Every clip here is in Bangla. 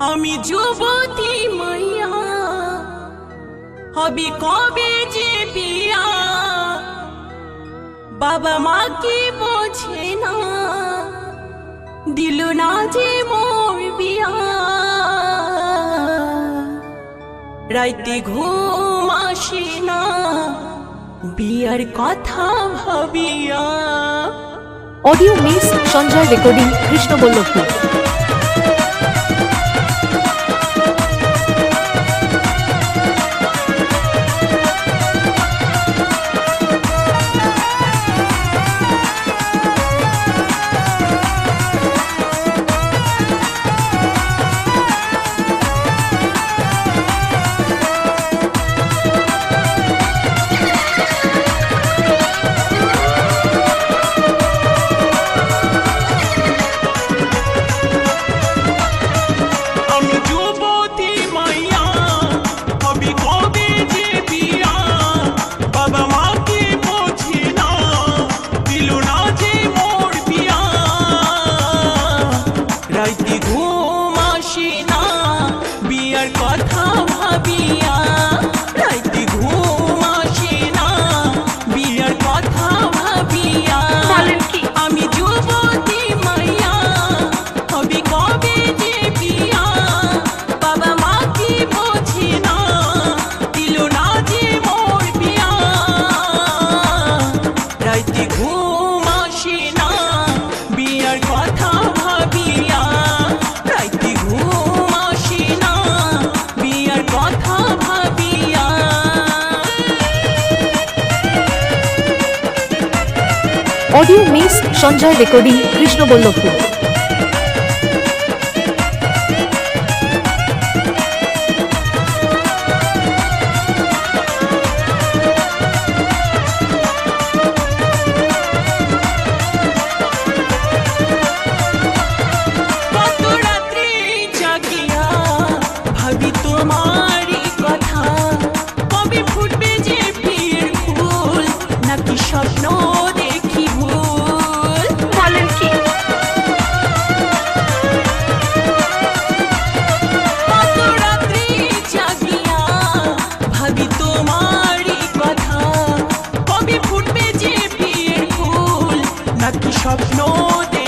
আমি যুবতী মাইয়া। হবি কবে যে বিয়া? বাবা মা কি বোঝে না? দিল না যে মোর বিয়া। রাইতে ঘুম আসে না। বিয়ার কথা ভাবিয়া। Audio mix Sanjay recording Krishna Ballabhpur রাইতে ঘুম আসি না? বিয়ার কথা ভাবিয়া audio mix Sanjay recording Krishnaballabhpur যে বিয়ের ফুল নাকি স্বপ্ন দে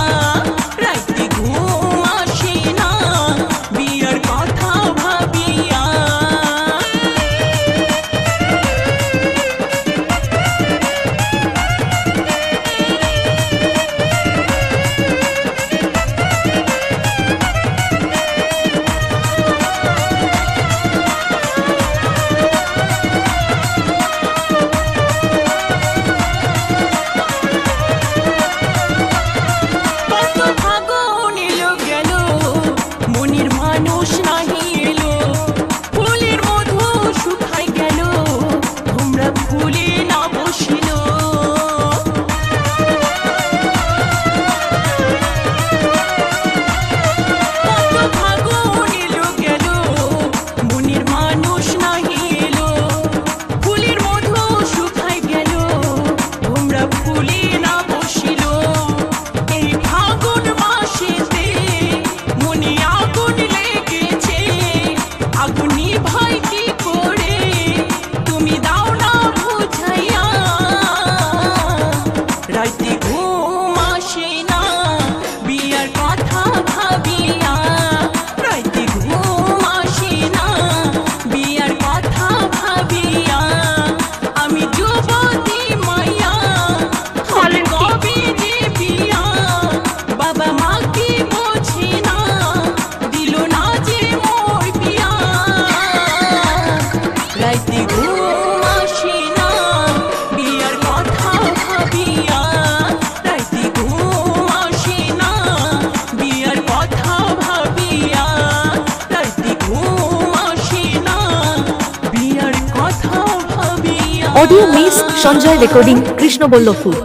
I manush audio mix Sanjay recording Krishnaballabhpur